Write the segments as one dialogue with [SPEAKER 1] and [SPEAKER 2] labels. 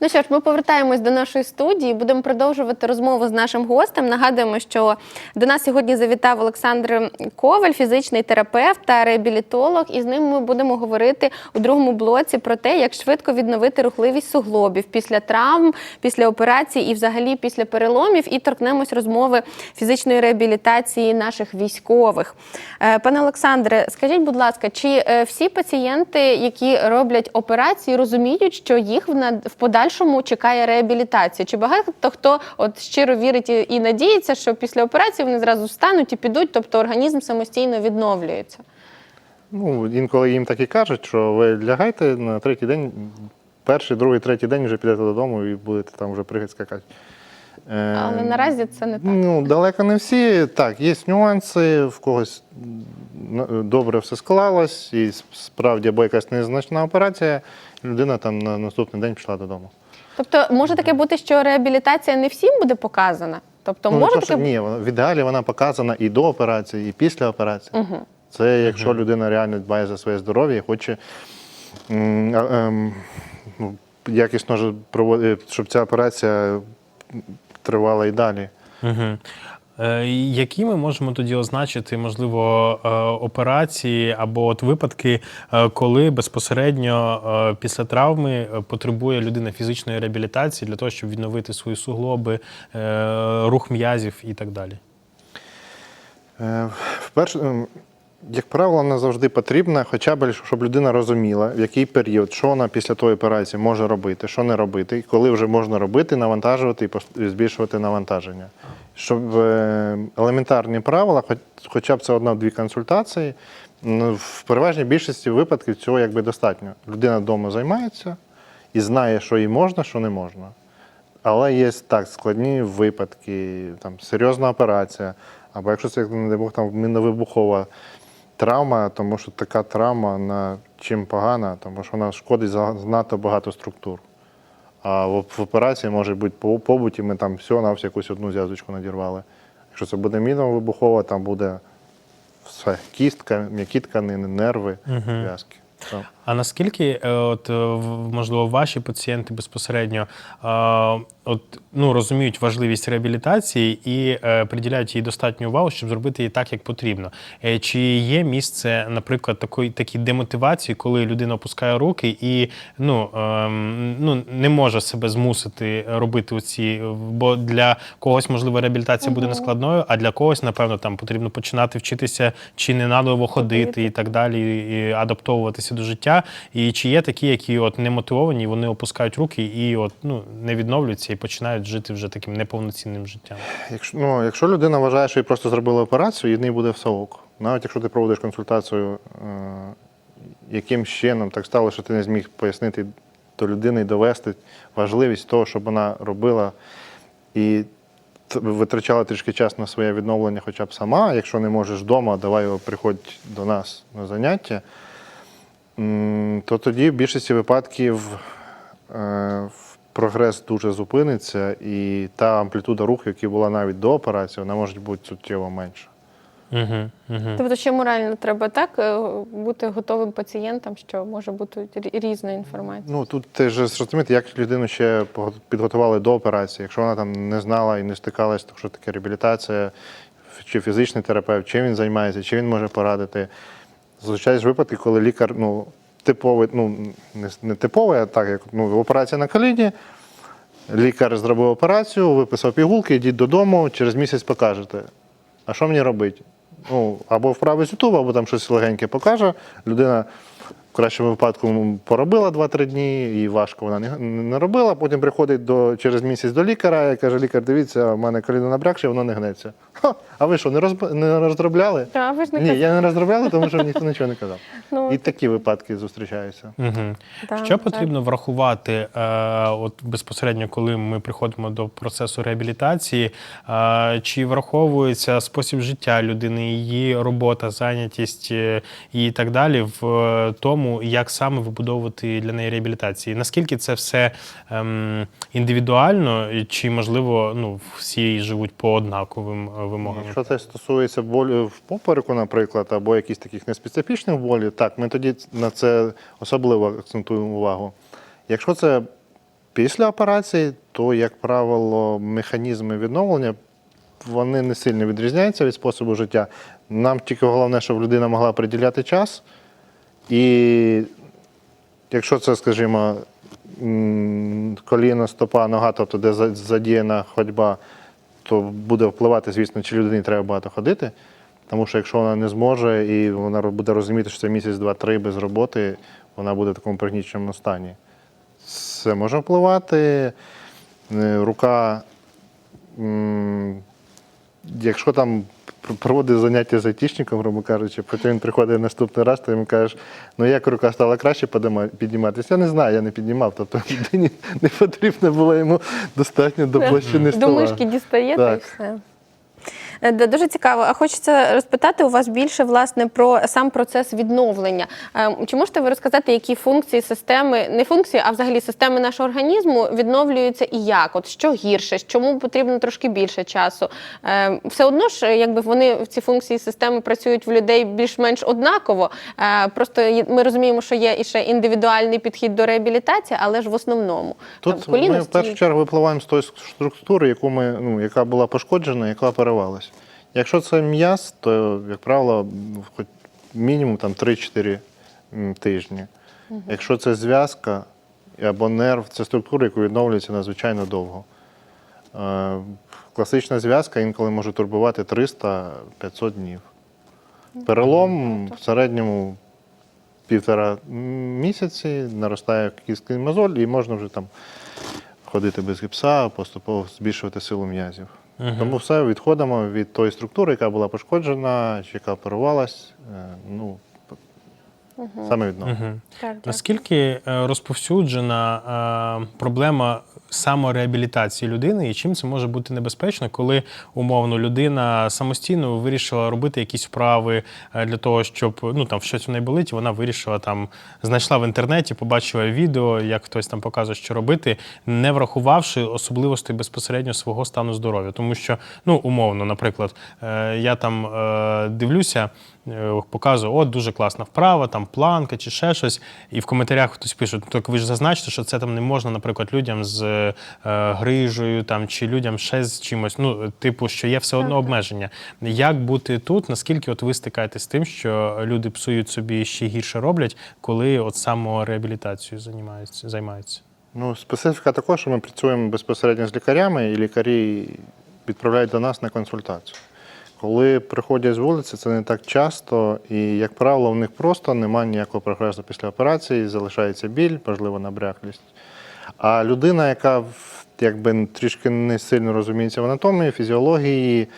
[SPEAKER 1] Ну що ж, ми повертаємось до нашої студії. Будемо продовжувати розмову з нашим гостем. Нагадуємо, що до нас сьогодні завітав Олександр Коваль, фізичний терапевт та реабілітолог. І з ним ми будемо говорити у другому блоці про те, як швидко відновити рухливість суглобів після травм, після операцій і взагалі після переломів. І торкнемось розмови фізичної реабілітації наших військових. Е, Пане Олександре, скажіть, будь ласка, чи е, всі пацієнти, які роблять операції, розуміють, що їх в в подальшому чекає реабілітація? Чи багато хто от щиро вірить і надіється, що після операції вони зразу встануть і підуть, тобто організм самостійно відновлюється?
[SPEAKER 2] Ну, інколи їм так і кажуть, що ви лягайте на третій день, перший, другий, третій день вже підете додому і будете там вже пригать скакати. Е,
[SPEAKER 1] Але наразі це не так.
[SPEAKER 2] Ну, далеко не всі. Так, є нюанси, в когось добре все склалось, і справді або якась незначна операція, людина там на наступний день пішла додому.
[SPEAKER 1] Тобто може таке бути, що реабілітація не всім буде показана? Тобто
[SPEAKER 2] Ну,
[SPEAKER 1] може
[SPEAKER 2] то,
[SPEAKER 1] таке
[SPEAKER 2] що, ні, в ідеалі вона показана і до операції, і після операції.
[SPEAKER 1] Угу.
[SPEAKER 2] Це якщо людина реально дбає за своє здоров'я і хоче м, а, ем, ну, якісно проводити, щоб ця операція тривала і далі.
[SPEAKER 3] Угу. Е, які ми можемо тоді означити, можливо, е, операції або от випадки, е, коли безпосередньо після травми потребує людина фізичної реабілітації для того, щоб відновити свої суглоби, рух м'язів і так далі?
[SPEAKER 2] Вперше, ем, як правило, вона завжди потрібна, хоча б щоб людина розуміла, в який період, що вона після тої операції може робити, що не робити, і коли вже можна робити, навантажувати і збільшувати навантаження. Щоб е, елементарні правила, хоч- хоча б це одна-дві консультації, ну, в переважній більшості випадків цього якби достатньо. Людина вдома займається і знає, що їй можна, що не можна. Але є так складні випадки, там серйозна операція, або якщо це, не дай Бог, там міновибухова травма, тому що така травма вона чим погана, тому що вона шкодить занадто багато структур. А в, операції може бути по побуті, ми там все на якусь одну зв'язочку надірвали. Якщо це буде міновибухова, там буде все, кістка, м'які тканини, нерви, зв'язки. Так.
[SPEAKER 3] А наскільки, е, от, е, можливо, ваші пацієнти безпосередньо е, от, ну, розуміють важливість реабілітації і приділяють їй достатньо увагу, щоб зробити її так, як потрібно? Чи є місце, наприклад, такої такій демотивації, коли людина опускає руки і ну, ем, ну, не може себе змусити робити оці, бо для когось, можливо, реабілітація буде нескладною, а для когось, напевно, там потрібно починати вчитися чи не ходити і так далі, і адаптовуватися до життя. І чи є такі, які от не мотивовані, вони опускають руки і от ну не відновлюються і починають жити вже таким неповноцінним життям.
[SPEAKER 2] Якщо, ну, якщо людина вважає, що їй просто зробили операцію, і в неї буде все ок. Навіть якщо ти проводиш консультацію, е, яким чином так стало, що ти не зміг пояснити до людини і довести важливість того, щоб вона робила і витрачала трішки час на своє відновлення хоча б сама. Якщо не можеш вдома, давай приходь до нас на заняття, то тоді в більшості випадків е, прогрес дуже зупиниться, і та амплітуда руху, яка була навіть до операції, вона може бути суттєво менша.
[SPEAKER 3] Угу, угу.
[SPEAKER 1] Тобто ще морально треба так е, бути готовим пацієнтам, що може бути різна інформація.
[SPEAKER 2] Ну тут ти ж зрозуміти, як людину ще підготували до операції. Якщо вона там не знала і не стикалась, то що таке реабілітація, чи фізичний терапевт, чим він займається, чи він може порадити. Звичайно випадки, коли лікар, ну, типовий, ну не, не типовий, а так, як ну, операція на коліні. Лікар зробив операцію, виписав пігулки, йдіть додому, через місяць покажете. А що мені робити? Ну, або вправи з Ютуба, або там щось легеньке покаже. Людина в кращому випадку поробила 2-3 дні, і важко вона не, робила. Потім приходить до, через місяць до лікаря і каже: лікар, дивіться, в мене коліно набрякше, воно не гнеться. Ха, а ви що, не, розб... не розробляли?
[SPEAKER 1] А ви ж не
[SPEAKER 2] Ні,
[SPEAKER 1] казали.
[SPEAKER 2] я не розробляла, тому що ніхто нічого не казав.
[SPEAKER 1] Ну,
[SPEAKER 2] І такі випадки зустрічаються.
[SPEAKER 3] Угу.
[SPEAKER 1] Так,
[SPEAKER 3] Що
[SPEAKER 1] так.
[SPEAKER 3] потрібно врахувати е, от безпосередньо, коли ми приходимо до процесу реабілітації? Е, чи враховується спосіб життя людини, її робота, зайнятість е, і так далі в е, тому, як саме вибудовувати для неї реабілітації? Наскільки це все ем, індивідуально, чи можливо ну, всі живуть по однаковим е, вимогам?
[SPEAKER 2] Якщо це стосується болі в попереку, наприклад, або якихось таких неспецифічних болів, так, ми тоді на це особливо акцентуємо увагу. Якщо це Після операції, то, як правило, механізми відновлення вони не сильно відрізняються від способу життя. Нам тільки головне, щоб людина могла приділяти час. І якщо це, скажімо, коліно, стопа, нога, тобто де задіяна ходьба, то буде впливати, звісно, чи людині треба багато ходити. Тому що якщо вона не зможе і вона буде розуміти, що це місяць, два-три без роботи, вона буде в такому пригніченому стані. Це може впливати. Е, Рука, якщо там пр- проводить заняття з айтішником, грубо кажучи, потім він приходить наступний раз, то йому кажеш, ну як рука стала краще підніматися? Я не знаю, я не піднімав. Тобто людині не потрібно було йому достатньо до площини
[SPEAKER 1] До мишки дістаєте і все. Е, Дуже цікаво. А хочеться розпитати у вас більше власне про сам процес відновлення. Е, Чи можете ви розказати, які функції системи, не функції, а взагалі системи нашого організму відновлюються і як? От що гірше, чому потрібно трошки більше часу? Е, Все одно ж, якби вони ці функції системи працюють в людей більш-менш однаково. Просто ми розуміємо, що є і ще індивідуальний підхід до реабілітації, але ж в основному
[SPEAKER 2] Тут
[SPEAKER 1] Там
[SPEAKER 2] ми в першу чергу випливаємо з тої структури, яку ми, ну, яка була пошкоджена, яка оперувалася. Якщо це м'яз, то, як правило, хоч мінімум там 3-4 м, тижні. Якщо це зв'язка або нерв, це структура, яка відновлюється надзвичайно довго. Е, Класична зв'язка інколи може турбувати 300-500 днів. Перелом в середньому півтора місяці наростає кістковий мозоль, і можна вже там ходити без гіпса, поступово збільшувати силу м'язів. Тому все відходимо від тої структури, яка була пошкоджена, чи яка оперувалась. е, Ну, саме.
[SPEAKER 1] Так, так.
[SPEAKER 3] Наскільки е, розповсюджена е, проблема самореабілітації людини, і чим це може бути небезпечно, коли умовно людина самостійно вирішила робити якісь вправи е, для того, щоб ну там щось в неї болить, вона вирішила там, знайшла в інтернеті, побачила відео, як хтось там показує, що робити, не врахувавши особливостей безпосередньо свого стану здоров'я. Тому що, ну умовно, наприклад, я там дивлюся. Е, Показую, от дуже класна вправа, там планка чи ще щось. І в коментарях хтось пише, «Ну, так ви ж зазначите, що це там не можна, наприклад, людям з е, грижею там, чи людям ще з чимось. Ну, типу, що є все одно обмеження. Як бути тут? Наскільки от ви стикаєтесь з тим, що люди псують собі ще гірше роблять, коли от самореабілітацією займаються, займаються?
[SPEAKER 2] Ну, специфіка також, що ми працюємо безпосередньо з лікарями, і лікарі відправляють до нас на консультацію. Коли приходять з вулиці, це не так часто, і, як правило, у них просто немає ніякого прогресу після операції, залишається біль, можливо, набряклість. А людина, яка якби трішки не сильно розуміється в анатомії, фізіології,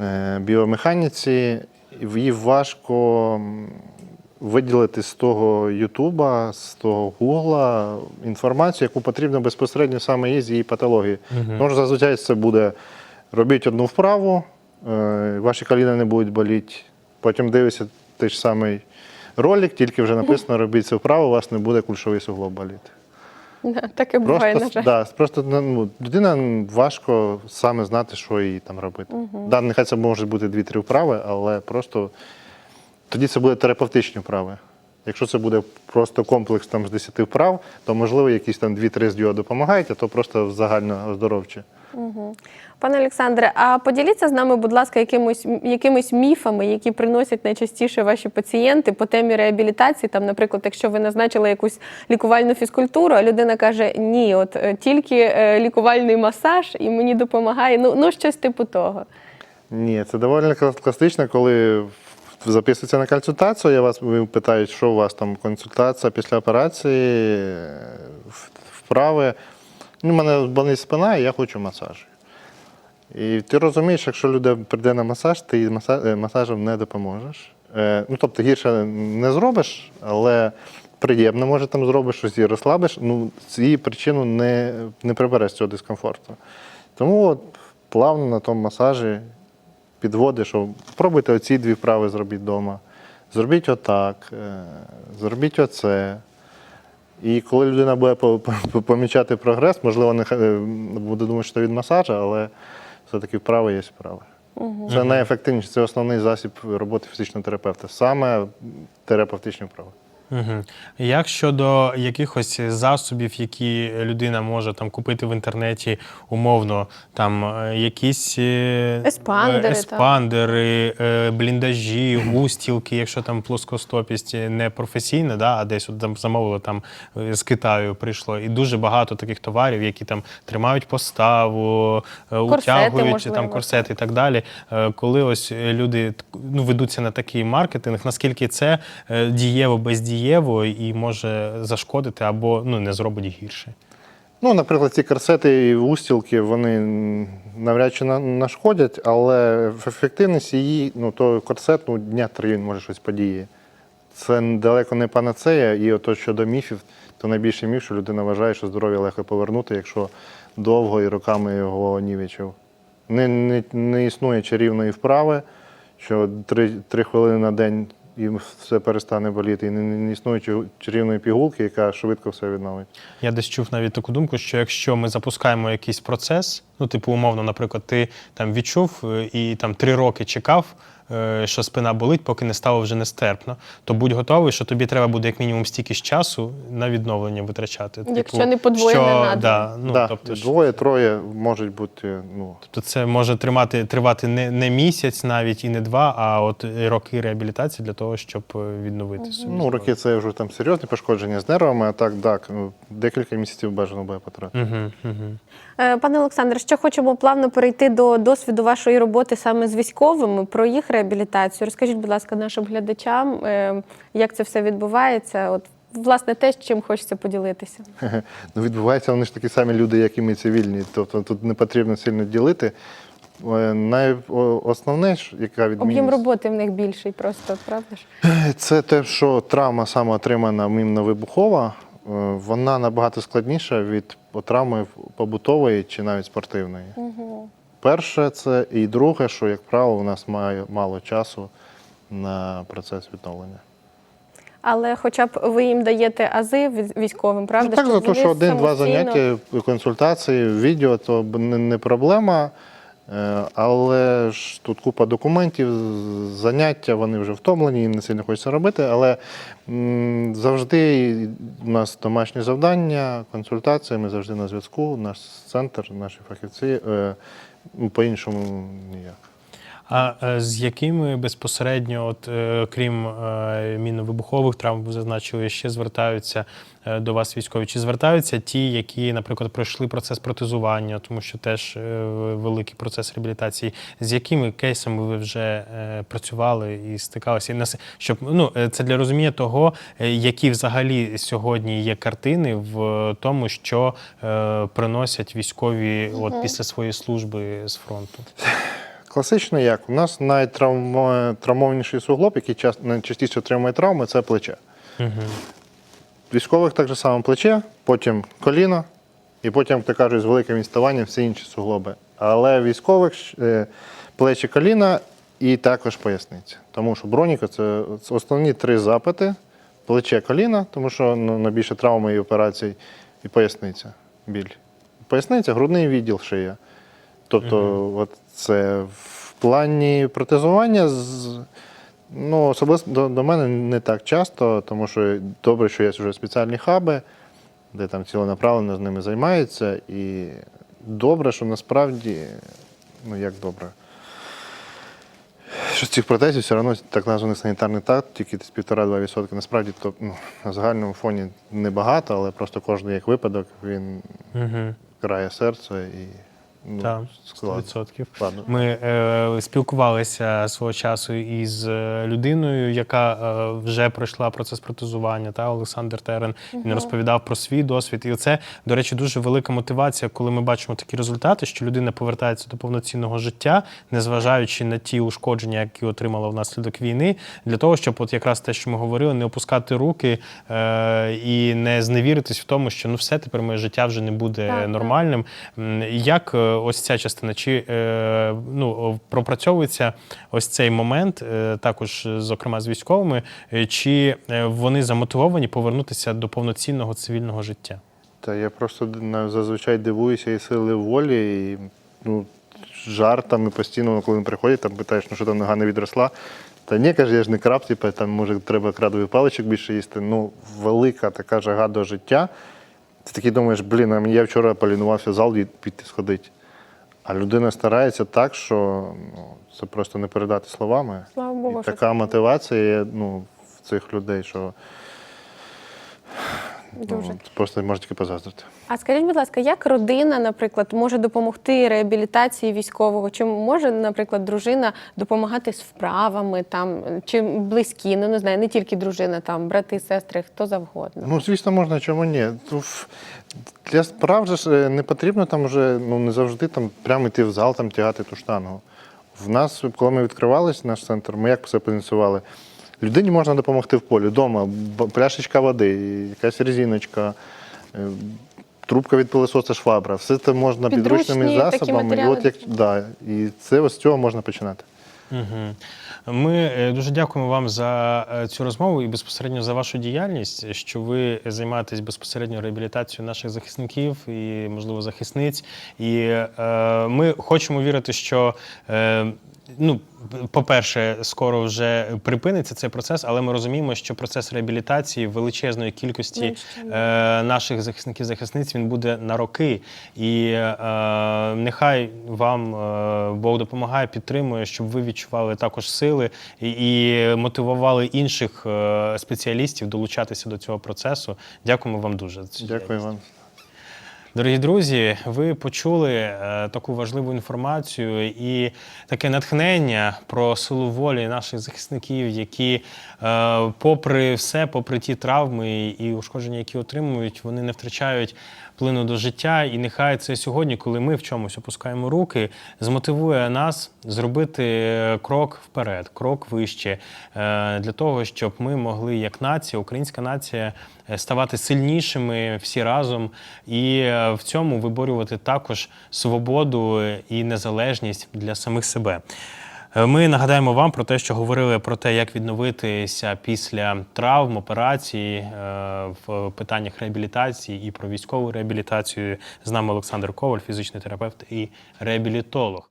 [SPEAKER 2] е, біомеханіці, в- їй важко виділити з того Ютуба, з того Гугла інформацію, яку потрібно безпосередньо саме їй з її патології. Тому що зазвичай це буде робіть одну вправу, ваші коліна не будуть боліти, потім дивишся той ж самий ролик, тільки вже написано робіть це вправо, у вас не буде кульшовий суглоб боліти.
[SPEAKER 1] Так і буває, на
[SPEAKER 2] Просто,
[SPEAKER 1] жаль.
[SPEAKER 2] да, просто ну, людина важко саме знати, що їй там робити. Да, нехай це може бути дві-три вправи, але просто тоді це буде терапевтичні вправи. Якщо це буде просто комплекс там, з 10 вправ, то можливо якісь там 2-3 з нього допомагають, а то просто загально оздоровчі.
[SPEAKER 1] Пане Олександре, а поділіться з нами, будь ласка, якимось, якимись міфами, які приносять найчастіше ваші пацієнти по темі реабілітації. Там, наприклад, якщо ви назначили якусь лікувальну фізкультуру, а людина каже, ні, от е, тільки е, лікувальний масаж і мені допомагає. Ну, ну щось типу того.
[SPEAKER 2] Ні, це доволі класично, коли записується на консультацію, я вас ви питають, що у вас там консультація після операції, вправи. Ну, у мене болить спина, і я хочу масаж. І ти розумієш, якщо людина прийде на масаж, ти їй е, масажем не допоможеш. Е, Ну, тобто гірше не зробиш, але приємно, може, там зробиш щось і розслабиш. Ну, цієї причину не, не прибереш цього дискомфорту. Тому от, плавно на тому масажі підводиш, що пробуйте оці дві вправи зробіть вдома. Зробіть отак, е, зробіть оце. І коли людина буде по- по- помічати прогрес, можливо, не е, буде думати, що це від масажа, але все-таки вправи є вправи. Це найефективніше, це основний засіб роботи фізичного терапевта. Саме терапевтичні вправи.
[SPEAKER 3] Угу. Як щодо якихось засобів, які людина може там купити в інтернеті, умовно, там е, якісь е,
[SPEAKER 1] Еспандери,
[SPEAKER 3] е, еспандери е, бліндажі, устілки, якщо там плоскостопість не професійна, да, а десь от там замовили там з Китаю прийшло, і дуже багато таких товарів, які там тримають поставу, е, утягують
[SPEAKER 1] можливо,
[SPEAKER 3] там корсети і так далі. Коли ось люди ну, ведуться на такий маркетинг, наскільки це дієво, бездієво і може зашкодити або ну, не зробить гірше.
[SPEAKER 2] Ну, наприклад, ці корсети і устілки, вони навряд чи на- нашкодять, але в ефективності її, ну, то корсет, ну, дня три він може щось подіє. Це далеко не панацея, і ото щодо міфів, то найбільший міф, що людина вважає, що здоров'я легко повернути, якщо довго і роками його нівечив. Не, не, не існує чарівної вправи, що три, три хвилини на день і все перестане боліти. І не, не існує чарівної пігулки, яка швидко все відновить.
[SPEAKER 3] Я десь чув навіть таку думку, що якщо ми запускаємо якийсь процес, ну, типу, умовно, наприклад, ти там відчув е, і там три роки чекав, що спина болить, поки не стало вже нестерпно, то будь готовий, що тобі треба буде як мінімум стільки ж часу на відновлення витрачати.
[SPEAKER 1] Якщо не подвоєне
[SPEAKER 3] що,
[SPEAKER 1] на
[SPEAKER 3] да, ну,
[SPEAKER 2] да,
[SPEAKER 3] тобто,
[SPEAKER 2] двоє-троє можуть бути. Ну,
[SPEAKER 3] Тобто це може тримати, тривати не, не місяць навіть і не два, а от роки реабілітації для того, щоб е, відновити собі.
[SPEAKER 2] ну, роки це вже там серйозні пошкодження з нервами, а так, так, ну, декілька місяців бажано буде потратити.
[SPEAKER 3] Угу, угу.
[SPEAKER 1] Пане Олександре, ще хочемо плавно перейти до досвіду вашої роботи саме з військовими, про їх реабілітацію. Розкажіть, будь ласка, нашим глядачам, е, як це все відбувається. От, власне, те, з чим хочеться поділитися.
[SPEAKER 2] Ну, відбувається, вони ж такі самі люди, як і ми цивільні. Тобто тут не потрібно сильно ділити. Е, Найосновне, яка
[SPEAKER 1] Об'єм
[SPEAKER 2] відмінність,
[SPEAKER 1] роботи в них більший, просто правда ж?
[SPEAKER 2] це те, що травма саме отримана мінно-вибухова, вона набагато складніша від травми побутової чи навіть спортивної. Перше, це і друге, що, як правило, у нас має мало часу на процес відновлення.
[SPEAKER 1] Але хоча б ви їм даєте ази військовим, правда?
[SPEAKER 2] Ну, так, за те, що один-два заняття, консультації, відео, то не проблема. Е, Але ж тут купа документів, заняття, вони вже втомлені, їм не сильно хочеться робити. Але завжди у нас домашні завдання, консультації, ми завжди на зв'язку, наш центр, наші фахівці. е, ну, По-іншому ніяк.
[SPEAKER 3] А е, з якими безпосередньо, от е, крім е, мінно-вибухових травм, ви зазначили, ще звертаються до вас військові? Чи звертаються ті, які, наприклад, пройшли процес протезування, тому що теж великий процес реабілітації? З якими кейсами ви вже працювали і стикалися? Щоб ну це для розуміння того, які взагалі сьогодні є картини в тому, що приносять військові от після своєї служби з фронту.
[SPEAKER 2] Класично як? У нас найтравмованіший суглоб, який час- найчастіше отримує травми, це плече.
[SPEAKER 3] Угу.
[SPEAKER 2] Військових так же само плече, потім коліно, і потім, як кажуть, з великим відставанням всі інші суглоби. Але військових е, плечі коліна і також поясниця. Тому що броніка це основні три запити: плече коліна, тому що ну, найбільше травми і операцій, і поясниця, біль. Поясниця, грудний відділ шия. Тобто, от це в плані протезування. Ну, особисто до, до мене не так часто, тому що добре, що є вже спеціальні хаби, де там ціленаправленно з ними займаються. І добре, що насправді, ну як добре, що з цих протезів все одно так названий санітарний такт, тільки десь 1,5-2%. Насправді то ну, на загальному фоні небагато, але просто кожен як випадок він
[SPEAKER 3] Угу.
[SPEAKER 2] крає серце і ну,
[SPEAKER 3] Так,
[SPEAKER 2] складно.
[SPEAKER 3] 100%.
[SPEAKER 2] складно.
[SPEAKER 3] Ми е, спілкувалися свого часу із е, людиною, яка е, вже пройшла процес протезування, та Олександр Терен. Він розповідав про свій досвід. І це, до речі, дуже велика мотивація, коли ми бачимо такі результати, що людина повертається до повноцінного життя, незважаючи на ті ушкодження, які отримала внаслідок війни, для того, щоб от якраз те, що ми говорили, не опускати руки е, і не зневіритись в тому, що ну все тепер моє життя вже не буде
[SPEAKER 1] Так, так.
[SPEAKER 3] нормальним. М, Як е, ось ця частина? Чи е, ну, пропрацьовується ось цей момент, е, також, зокрема, з військовими, е, чи вони замотивовані повернутися до повноцінного цивільного життя?
[SPEAKER 2] Та я просто зазвичай дивуюся і сили волі, і ну, жартами постійно, коли вони приходять, там питаєш, ну що там нога не відросла. Та ні, каже, я ж не краб, типу, там може треба крадовий паличок більше їсти. Ну, велика така жага до життя. Ти такий думаєш, блін, а я вчора полінувався в зал піти сходити. А людина старається так, що ну, це просто не передати словами.
[SPEAKER 1] Слава Богу,
[SPEAKER 2] І
[SPEAKER 1] що
[SPEAKER 2] така мотивація є ну, в цих людей, що
[SPEAKER 1] Дуже.
[SPEAKER 2] ну, просто можна тільки позаздрити.
[SPEAKER 1] А скажіть, будь ласка, як родина, наприклад, може допомогти реабілітації військового? Чи може, наприклад, дружина допомагати з вправами там, чи близькі? Ну не знаю, не тільки дружина, там брати, сестри, хто завгодно.
[SPEAKER 2] Ну, звісно, можна, чому ні. Ну, Для справ же ж е, не потрібно там вже ну, не завжди там прямо йти в зал, там тягати ту штангу. В нас, коли ми відкривалися, наш центр, ми як все позиціювали? Людині можна допомогти в полі, вдома, пляшечка води, якась резиночка, е, трубка від пилососа, швабра. Все це можна
[SPEAKER 1] Підручні
[SPEAKER 2] підручними
[SPEAKER 1] такі
[SPEAKER 2] засобами. І,
[SPEAKER 1] матеріали.
[SPEAKER 2] от як, да, і це ось з цього можна починати.
[SPEAKER 3] Угу. Ми е, дуже дякуємо вам за е, цю розмову і безпосередньо за вашу діяльність, що ви займаєтесь безпосередньо реабілітацією наших захисників і, можливо, захисниць. І е, ми хочемо вірити, що. Е, Ну, по-перше, скоро вже припиниться цей процес, але ми розуміємо, що процес реабілітації величезної кількості е, наших захисників захисниць він буде на роки. І е, нехай вам е, Бог допомагає, підтримує, щоб ви відчували також сили і, і мотивували інших е, спеціалістів долучатися до цього процесу. Дякуємо вам дуже.
[SPEAKER 2] Дякую вам.
[SPEAKER 3] Дорогі друзі, ви почули е, таку важливу інформацію і таке натхнення про силу волі наших захисників, які, е, попри все, попри ті травми і ушкодження, які отримують, вони не втрачають плину до життя. І нехай це сьогодні, коли ми в чомусь опускаємо руки, змотивує нас зробити е, крок вперед, крок вище е, для того, щоб ми могли, як нація, українська нація, е, ставати сильнішими всі разом і в цьому виборювати також свободу і незалежність для самих себе. Ми нагадаємо вам про те, що говорили про те, як відновитися після травм, операцій е, в питаннях реабілітації і про військову реабілітацію. З нами Олександр Коваль, фізичний терапевт і реабілітолог.